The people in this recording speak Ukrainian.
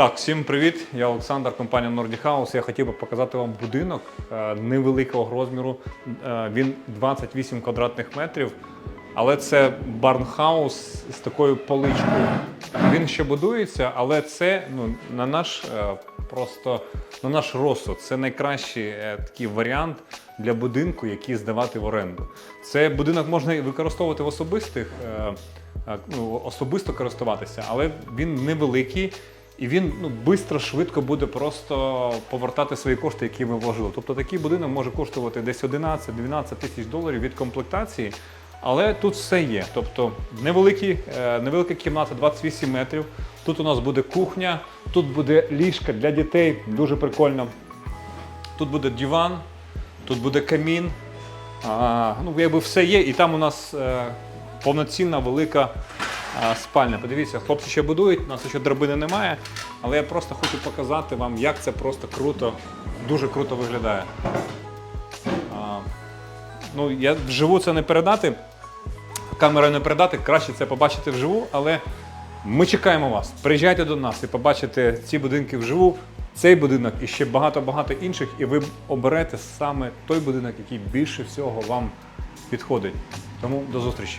Так, всім привіт. Я Олександр, компанія Nordic House. Я хотів би показати вам будинок е, невеликого розміру. Е, Він 28 квадратних метрів, але це барнхаус з такою поличкою. Він ще будується, але це ну, на наш е, просто на наш розсуд. Це найкращий такий варіант для будинку, який здавати в оренду. Це будинок можна використовувати в особистих. Ну, особисто користуватися, але він невеликий і він ну, швидко, швидко буде просто повертати свої кошти, які ви вложили. Тобто такий будинок може коштувати десь 11-12 тисяч доларів від комплектації, але тут все є. Тобто невеликі, е, невелика кімната 28 метрів. Тут у нас буде кухня, тут буде ліжка для дітей, дуже прикольно. Тут буде диван, тут буде камін. А, ну, якби все є, і там у нас е, повноцінна велика спальня. Подивіться, хлопці ще будують, у нас ще драбини немає, але я просто хочу показати вам, як це просто круто, дуже круто виглядає. Ну, я вживу це не передати, камерою не передати, краще це побачити вживу, але ми чекаємо вас. Приїжджайте до нас і побачите ці будинки вживу. Цей будинок і ще багато-багато інших, і ви оберете саме той будинок, який більше всього вам підходить. Тому до зустрічі.